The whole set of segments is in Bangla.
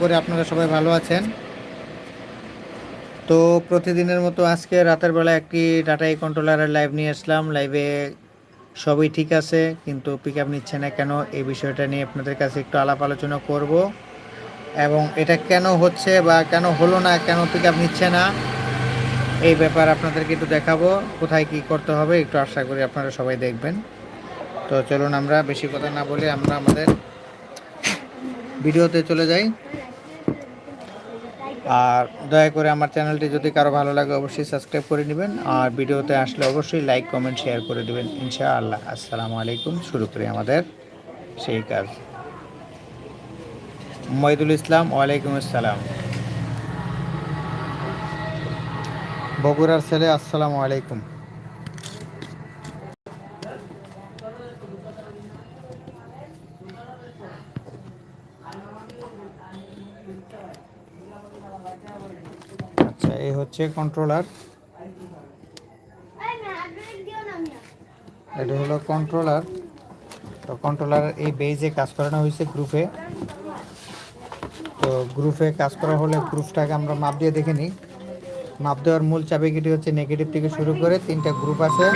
করে আপনারা সবাই ভালো আছেন। তো প্রতিদিনের মতো আজকে রাতের বেলা একটি ডাটা কন্ট্রোলারের লাইভ নিয়ে আসলাম। লাইভে সবই ঠিক আছে, কিন্তু পিক আপ নিচ্ছে না কেন এই বিষয়টা নিয়ে আপনাদের কাছে একটু আলাপ আলোচনা করব। এবং এটা কেন হচ্ছে বা কেন হলো না, কেন পিক আপ নিচ্ছে না, এই ব্যাপার আপনাদেরকে একটু দেখাবো, কোথায় কি করতে হবে একটু আশা করি আপনারা সবাই দেখবেন। তো চলুন আমরা বেশি কথা না বলে আমরা আমাদের ভিডিওতে চলে যাই। আর দয়া করে আমার চ্যানেলটি যদি কারও ভালো লাগে, অবশ্যই সাবস্ক্রাইব করে নেবেন। আর ভিডিওতে আসলে অবশ্যই লাইক কমেন্ট শেয়ার করে দেবেন। ইনশাআল্লাহ। আসসালামু আলাইকুম। শুরু করি আমাদের সেই কাজ। মহিদুল ইসলাম, ওয়ালাইকুম আসসালাম। বগুড়ার ছেলে, আসসালামু আলাইকুম আচ্ছা এই হচ্ছে কন্ট্রোলার এটা হলো কন্ট্রোলার তো কন্ট্রোলার এই বেজে কাজ করানো হয়েছে গ্রুপে তো গ্রুপে কাজ করা হলে গ্রুপটাকে আমরা মাপ দিয়ে দেখে নিই। মাপ দেওয়ার মূল চাবিকাঠি হচ্ছে নেগেটিভ থেকে শুরু করে তিনটা গ্রুপ আছে।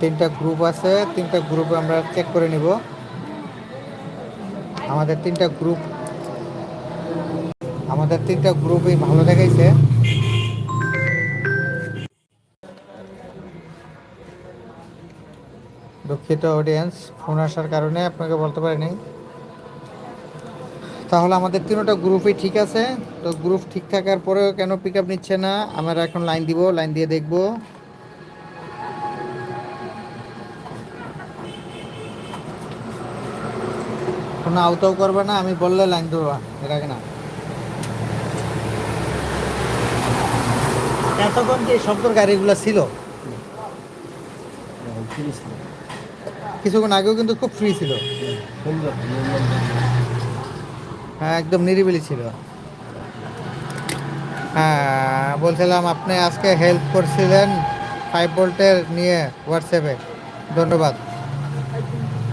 তিনটা গ্রুপ আছে, তিনটা গ্রুপে আমরা চেক করে নিব। আমাদের তিনটা গ্রুপ আমাদের তিনটা গ্রুপই ভালো দেখাইছে। দুঃখিত অডিয়েন্স ফোন আসার কারণে আপনাকে বলতে পারিনি। তাহলে আমাদের তিনটা গ্রুপই ঠিক আছে। তো গ্রুপ ঠিক থাকার পরেও কেন পিক আপ নিচ্ছে না, আমরা এখন লাইন দিব লাইন দিয়ে দেখব। কোনো আওতাও করবে না, আমি বললে লাইন দেবো এর আগে না। গাড়িগুলো ছিল? কিছুক্ষণ আগেও কিন্তু খুব ফ্রি ছিল। হ্যাঁ একদম নিরিবিলি ছিল। হ্যাঁ বলছিলাম আপনি আজকে হেল্প করছিলেন ফাইভ ভোল্টের নিয়ে হোয়াটসঅ্যাপে ধন্যবাদ।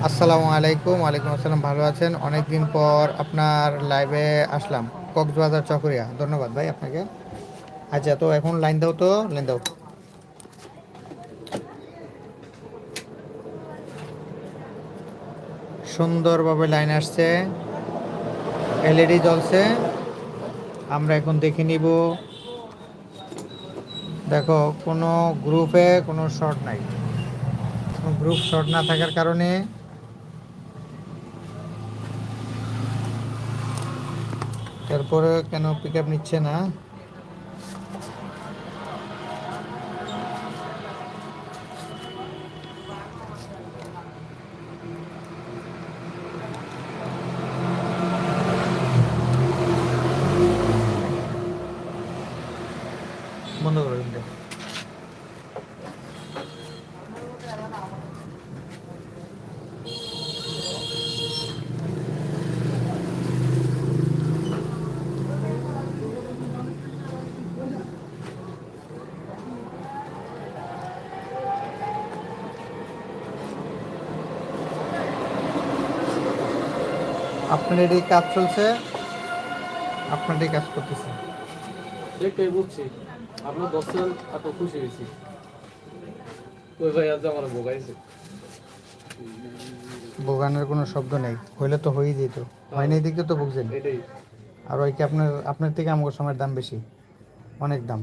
আসসালামু আলাইকুম, ওয়ালাইকুম আসসালাম, ভালো আছেন? অনেক দিন পর আপনার লাইভে আসলাম। কক্সবাজার, চকরিয়া। ধন্যবাদ ভাই আপনাকে। আচ্ছা তো এখন লাইন দাও তো, লাইন দাও। সুন্দরভাবে লাইন আসছে। এলইডি জ্বলছে। আমরা এখন দেখে নিব। দেখো, কোনো গ্রুপে কোনো শর্ট নাই। কোনো গ্রুপ শর্ট না থাকার কারণে তারপরে কেন পিক আপ নিচ্ছে না বন্ধ করে দিন আপনার এই কাজ চলছে আপনার এটি কাজ করতেছে। দেখতেই বুঝছি। আপনার এত খুশি হয়েছি। ওই ভাই আজ আমার ভোগাইছে বোগানের কোনো শব্দ নেই। হইলে তো হয়েই যেত। হয়নি দিকে তো বুঝছেন আর ওই কি আপনার আপনার থেকে আমার সময়ের দাম বেশি? অনেক দাম।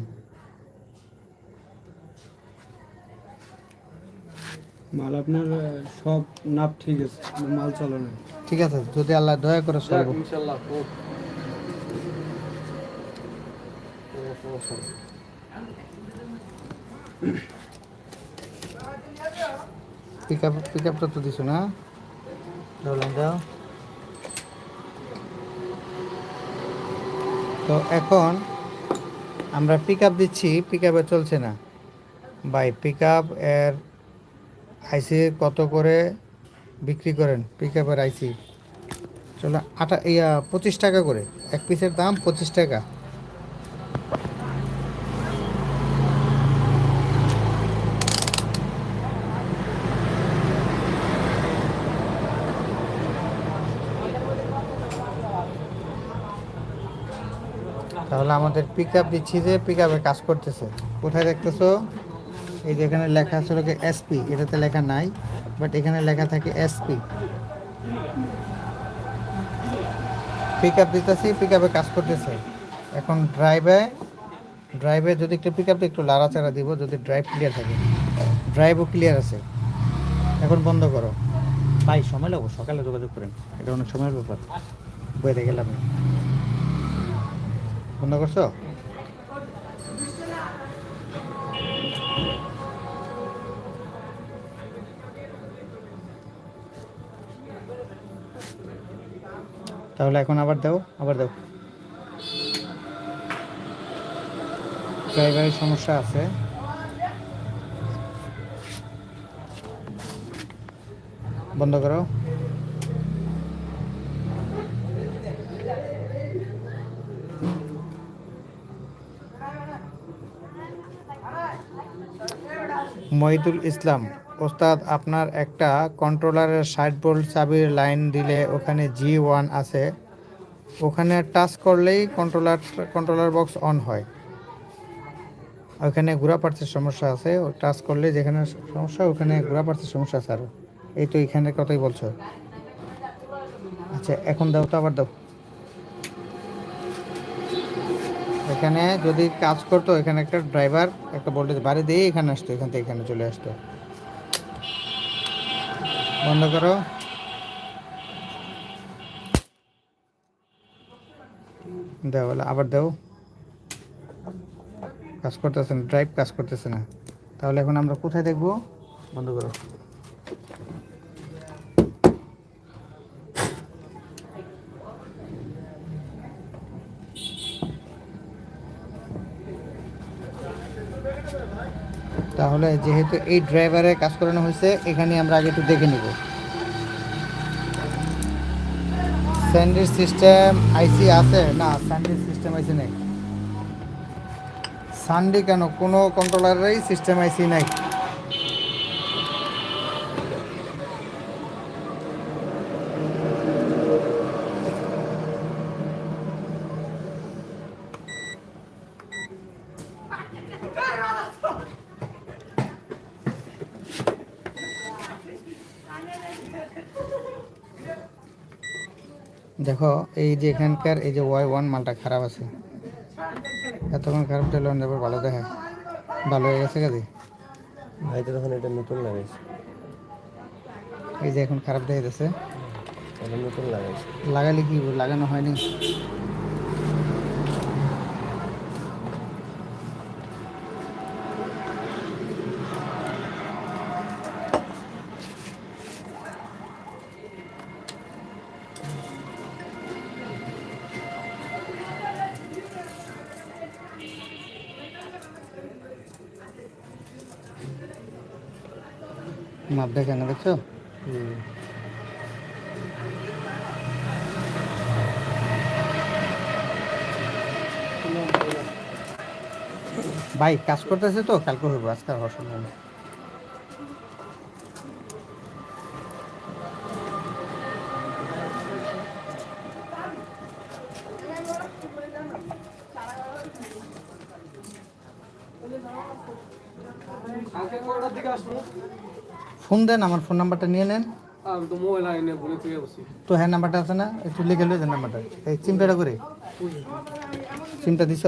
মাল আপনার সব নাপ ঠিক আছে। মাল চলে না। ঠিক আছে যদি আল্লাহ দয়া করে ও। পিক আপ পিক আপটা তো দিছো না? দাও তো এখন আমরা পিক আপ দিচ্ছি পিক আপে চলছে না। বাই পিক আপ এর আইসি কত করে বিক্রি করেন পিক আপের আইসি চলো, আটা ইয়া পঁচিশ টাকা করে। এক পিসের দাম পঁচিশ টাকা। তাহলে আমাদের পিক আপ দিচ্ছি যে পিক আপে কাজ করতেছে। কোথায় দেখতেছো? এই যে এখানে লেখা আছে লোকে এসপি এটাতে লেখা নাই বাট এখানে লেখা থাকে এসপি পিক আপ দিতেছি পিক আপে কাজ করতেছে। এখন ড্রাইভে ড্রাইভে যদি একটু পিক আপে একটু লাড়াচাড়া দিব যদি ড্রাইভ ক্লিয়ার থাকে। ড্রাইভও ক্লিয়ার আছে। এখন বন্ধ করো। ভাই সময় লাগবো সকালে যোগাযোগ করেন। এটা অনেক সময়ের ব্যাপার। বইতে গেলাম। বন্ধ করছ? তাহলে এখন আবার দাও আবার দাও। ড্রাইভারের সমস্যা আছে। বন্ধ করো। মহিদুল ইসলাম, ওস্তাদ, আপনার একটা কন্ট্রোলারের ষাট ভোল্ট চাবির লাইন দিলে ওখানে জি ওয়ান আছে। ওখানে টাচ করলেই কন্ট্রোলার কন্ট্রোলার বক্স অন হয়। ওখানে ঘোরা পার্সের সমস্যা আছে, ও টাচ করলে যেখানে সমস্যা ওখানে ঘোরা পার্সের সমস্যা আছে আরও এই তো এখানে কথাই বলছো। আচ্ছা এখন দাও তো আবার দাও। এখানে যদি কাজ করতো, এখানে একটা ড্রাইভার একটা ভোল্টেজ বাড়ি দিয়ে এখানে আসতো, এখান থেকে এখানে চলে আসতো। বন্ধ করো। দাও আবার দাও। কাজ করতেছে না ড্রাইভ কাজ করতেছে না। তাহলে এখন আমরা কোথায় দেখব? বন্ধ করো। তাহলে যেহেতু এই ড্রাইভারে কাজ করানো হয়েছে, এখানে আমরা আগে একটু দেখে নিব। স্যান্ডের সিস্টেম আইসি আছে? না স্যান্ডের সিস্টেম আইসি নেই। সানডে কেন? কোনো কন্ট্রোলারেরই সিস্টেম আইসি নাই। দেখো এই যে এখানকার এই যে ওয়াই ওয়ান মালটা খারাপ আছে। এতক্ষণ খারাপ দিল এবার ভালো দেখে। ভালো হয়ে গেছে কাজে? ভাই তো তখন এটা নতুন লাগাইছে। এই যে এখন খারাপ দেখে যাচ্ছে নতুন লাগাইছে। লাগালে কি লাগানো হয়নি? মাপ দেখে না দেখছ? ভাই কাজ করতেছে তো কালকে হইব আজকে আর হওয়ার সম্ভব না। কালকে কটার দিকে আসব ফোন দেন আমার ফোন নাম্বারটা নিয়ে নেন। আমি তো হ্যাঁ নাম্বারটা আছে না? একটু লিখে লই দেন নাম্বারটা। এই চিমটাটা করে চিমটা দিছ?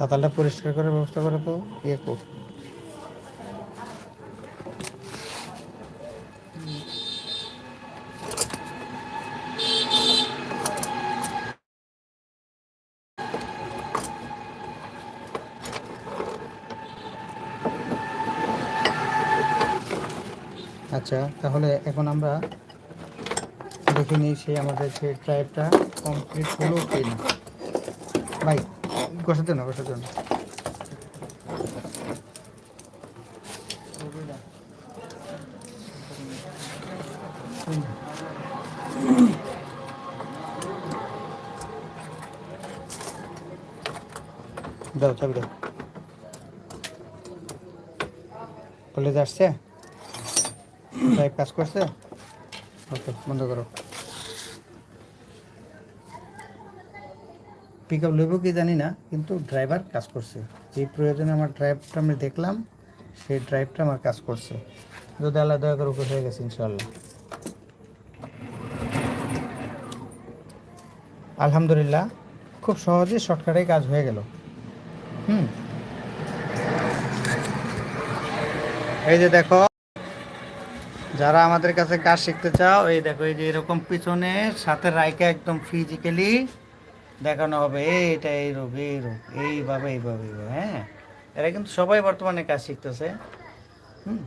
তাতালটা পরিষ্কার করার ব্যবস্থা করে তো ইয়ে কর আচ্ছা তাহলে এখন আমরা দেখে নিই সেই আমাদের সেই ড্রাইভটা কমপ্লিট হলো কি না ভাই ঘষাতে না ঘষাতে না। দাও চাবি দাও। কলেজ আসছে? কাজ করছে? ওকে বন্ধ করো। পিক আপ লইব কি জানি না, কিন্তু ড্রাইভার কাজ করছে। যে প্রয়োজনে আমার ড্রাইভটা আমি দেখলাম, সেই ড্রাইভটা আমার কাজ করছে। যদি আল্লাহ দয়া করে হয়ে গেছে ইনশাল্লাহ আলহামদুলিল্লাহ, খুব সহজে শর্টকাটে কাজ হয়ে গেল। হুম। এই যে দেখো, যারা আমাদের কাছে কাজ শিখতে চাও, এই দেখো, এই যে এরকম পিছনে, সাথে রাইকে একদম ফিজিক্যালি দেখানো হবে, এই, এটা এই রোগ এই রোগ এইভাবে এইভাবে এইভাবে। হ্যাঁ এরা কিন্তু সবাই বর্তমানে কাজ শিখতেছে। হুম।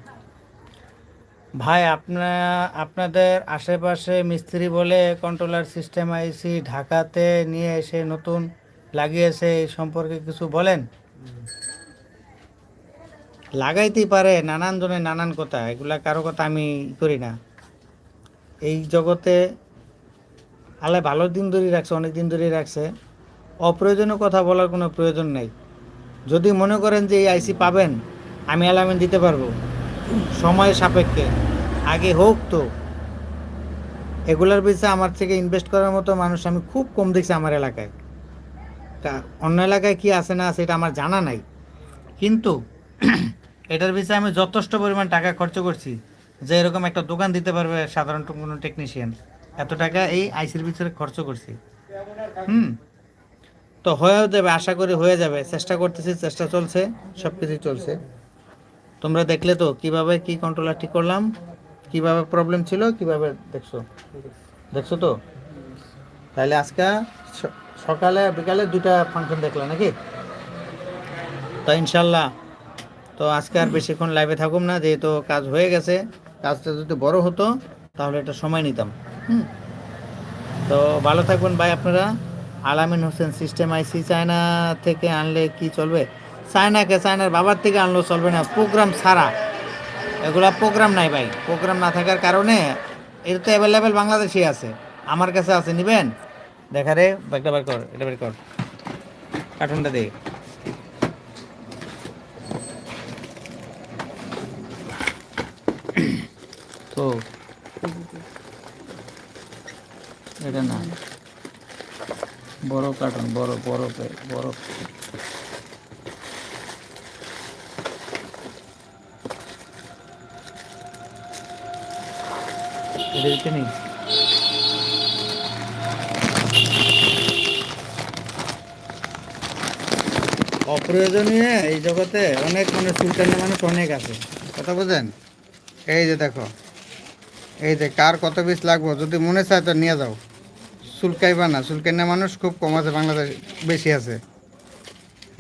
ভাই আপনার আপনাদের আশেপাশে মিস্ত্রি বলে কন্ট্রোলার সিস্টেম আইসি ঢাকাতে নিয়ে এসে নতুন লাগিয়েছে, এই সম্পর্কে কিছু বলেন? লাগাইতেই পারে, নানান জনের নানান কথা, এগুলা কারও কথা আমি করি না। এই জগতে আল্লাহ ভালো দিন ধরে রাখছে, অনেক দিন ধরে রাখছে। অপ্রয়োজনীয় কথা বলার কোনো প্রয়োজন নেই। যদি মনে করেন যে এই আইসি পাবেন, আমি অ্যালামেন্ট দিতে পারব। সময় সাপেক্ষে। আগে হোক তো। এগুলার পিছিয়ে আমার থেকে ইনভেস্ট করার মতো মানুষ আমি খুব কম দেখছি আমার এলাকায়। তা অন্য এলাকায় কি আছে না আছে এটা আমার জানা নাই। কিন্তু এটার পিছিয়ে আমি যথেষ্ট পরিমাণ টাকা খরচ করছি যে এরকম একটা দোকান দিতে পারবে সাধারণ কোনো টেকনিশিয়ান এত টাকা এই আইসির পিছনে খরচ করছি। হুম? তো হয়েও যাবে আশা করি হয়ে যাবে। চেষ্টা করতেছি, চেষ্টা চলছে সব কিছুই চলছে। তোমরা দেখলে তো, কীভাবে কি কন্ট্রোলার ঠিক করলাম, কীভাবে প্রবলেম ছিল, কীভাবে দেখছ? দেখছ তো? তাহলে আজকে সকালে, বিকালে দুটা ফাংশন দেখলাম নাকি? তো ইনশাল্লাহ, তো আজকে আর বেশিক্ষণ লাইভে থাকুম না, যেহেতু কাজ হয়ে গেছে, কাজটা যদি বড় হতো, তাহলে এটা সময় নিতাম। হুম। তো ভালো থাকবেন ভাই আপনারা। আলামিন হোসেন সিস্টেম আইসি চায়না থেকে আনলে কি চলবে? চায়নাকে চায়নার বাবার থেকে আনলেও চলবে না প্রোগ্রাম ছাড়া। এগুলা প্রোগ্রাম নাই ভাই প্রোগ্রাম না থাকার কারণে এটা তো অ্যাভেলেবেল বাংলাদেশে আছে। আমার কাছে আছে, নিবেন? দেখা রে একটা বের কর, এটা বের কর। কার্টুনটা দে। তো এটা না। বড় কার্টুন বড় বড় এটা নেই অপ্রয়োজনীয় এই জগতে অনেক মানে সুলতানের মানুষ অনেক আছে। কথা বুঝেন এই যে দেখো, এই যে কার কত পিস লাগবো, যদি মনে চায় তো নিয়ে যাও। চুলকাইবা না, চুলকাইনা মানুষ খুব কম আছে, বাংলাদেশ বেশি আছে।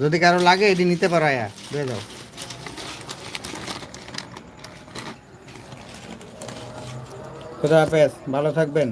যদি কারও লাগে, এটি নিতে পারো আয়া, দিয়ে যাও খুদা হাফেজ, ভালো থাকবেন।